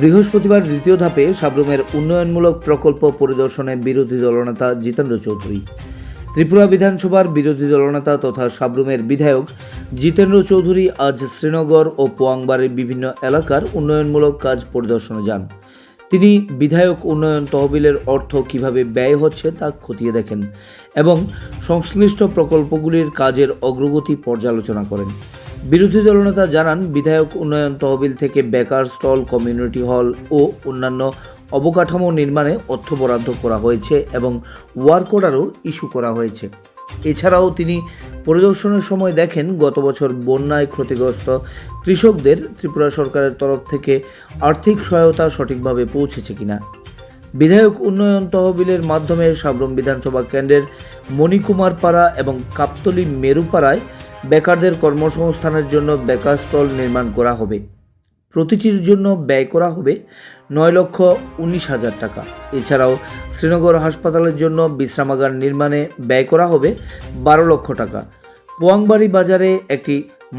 বৃহস্পতিবার দ্বিতীয় ধাপে সাবরুমের উন্নয়নমূলক প্রকল্প পরিদর্শনে বিরোধী দলনেতা জিতেন্দ্র চৌধুরী। ত্রিপুরা বিধানসভার বিরোধী দলনেতা তথা সাবরুমের বিধায়ক জিতেন্দ্র চৌধুরী আজ শ্রীনগর ও পোয়াংবাড়ির বিভিন্ন এলাকার উন্নয়নমূলক কাজ পরিদর্শনে যান। তিনি বিধায়ক উন্নয়ন তহবিলের অর্থ কীভাবে ব্যয় হচ্ছে তা খতিয়ে দেখেন এবং সংশ্লিষ্ট প্রকল্পগুলির কাজের অগ্রগতি পর্যালোচনা করেন। বিরোধী দলনেতা জানান, বিধায়ক উন্নয়ন তহবিল থেকে বেকার স্টল, কমিউনিটি হল ও অন্যান্য অবকাঠামো নির্মাণে অর্থ বরাদ্দ করা হয়েছে এবং ওয়ার্ক অর্ডারও ইস্যু করা হয়েছে। এছাড়াও তিনি পরিদর্শনের সময় দেখেন, গত বছর বন্যায় ক্ষতিগ্রস্ত কৃষকদের ত্রিপুরা সরকারের তরফ থেকে আর্থিক সহায়তা সঠিকভাবে পৌঁছেছে কিনা। বিধায়ক উন্নয়ন তহবিলের মাধ্যমে সাবরম বিধানসভা কেন্দ্রের মণিকুমার পাড়া এবং কাপ্তলি মেরুপাড়ায় বেকারদের কর্মসংস্থানের জন্য বেকার স্টল নির্মাণ করা হবে। প্রতিটির জন্য ব্যয় করা হবে নয় লক্ষ উনিশ হাজার টাকা। এছাড়াও শ্রীনগর হাসপাতালের জন্য বিশ্রামাগার নির্মাণে ব্যয় করা হবে বারো লক্ষ টাকা। পোয়াংবাড়ি বাজারে একটি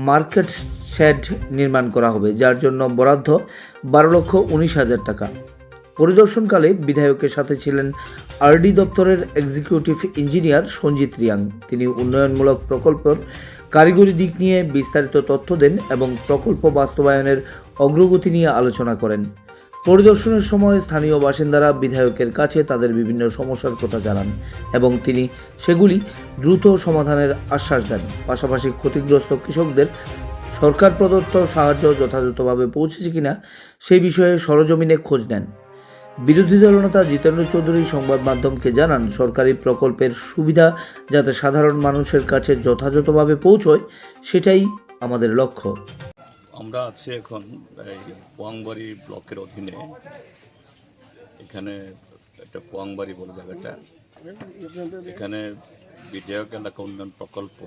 মার্কেট শেড নির্মাণ করা হবে, যার জন্য বরাদ্দ বারো লক্ষ উনিশ হাজার টাকা। পরিদর্শনকালে বিধায়কের সাথে ছিলেন আরডি দপ্তরের এক্সিকিউটিভ ইঞ্জিনিয়ার সঞ্জিত রিয়াং। তিনি উন্নয়নমূলক প্রকল্পের কারিগরি দিক নিয়ে বিস্তারিত তথ্য দেন এবং প্রকল্প বাস্তবায়নের অগ্রগতি নিয়ে আলোচনা করেন। পরিদর্শনের সময় স্থানীয় বাসিন্দারা বিধায়কের কাছে তাদের বিভিন্ন সমস্যার কথা জানান এবং তিনি সেগুলি দ্রুত সমাধানের আশ্বাস দেন। পাশাপাশি ক্ষতিগ্রস্ত কৃষকদের সরকার প্রদত্ত সাহায্য যথাযথভাবে পৌঁছেছে কিনা সেই বিষয়ে সরজমিনে খোঁজ নেন। বিরোধী দলনেতা জিতেন্দ্র চৌধুরী সংবাদ মাধ্যমকে জানান, সরকারি প্রকল্পের সুবিধা যাতে সাধারণ মানুষের কাছে যথাযথভাবে পৌঁছয়, সেটাই আমাদের লক্ষ্য। আমরা আছি এখন এই পোয়াংবাড়ি ব্লকের অধীনে। এখানে একটা পোয়াংবাড়ি বলে জায়গাটা। এখানে বিধায়ক এলাকা উন্নয়ন প্রকল্প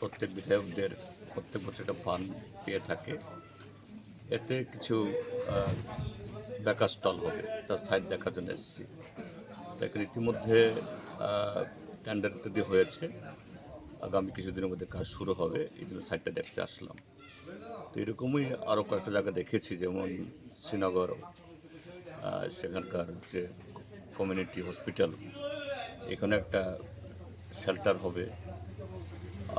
প্রত্যেক বিধায়কদের প্রত্যেক বছর একটা ফান্ড পেয়ে থাকে। এতে কিছু বেকার স্টল হবে, তার সাইড দেখার জন্য এসেছি। তো এখানে ইতিমধ্যে টেন্ডার ইত্যাদি হয়েছে, আগামী কিছুদিনের মধ্যে কাজ শুরু হবে, এই জন্য সাইটটা দেখতে আসলাম। তো এরকমই আরও কয়েকটা জায়গা দেখেছি, যেমন শ্রীনগর সেখানকার যে কমিউনিটি হসপিটাল এখানে একটা শেল্টার হবে।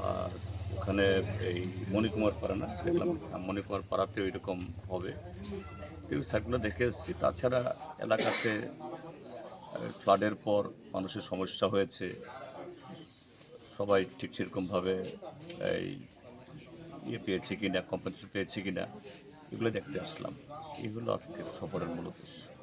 আর ওখানে এই মণিকুমার পাড়া না, দেখলাম, মণিকুমার পাড়াতেও এরকম হবে। তো এই সাইটগুলো দেখে এসেছি। তাছাড়া এলাকাতে ফ্লাডের পর মানুষের সমস্যা হয়েছে। সবাই ঠিক সেরকমভাবে এই ইয়ে পেয়েছে কি না কম্পেনসেশন পেয়েছে কি না এগুলো দেখতে আসলাম। এগুলো আজকে সফরের মূল উদ্দেশ্য।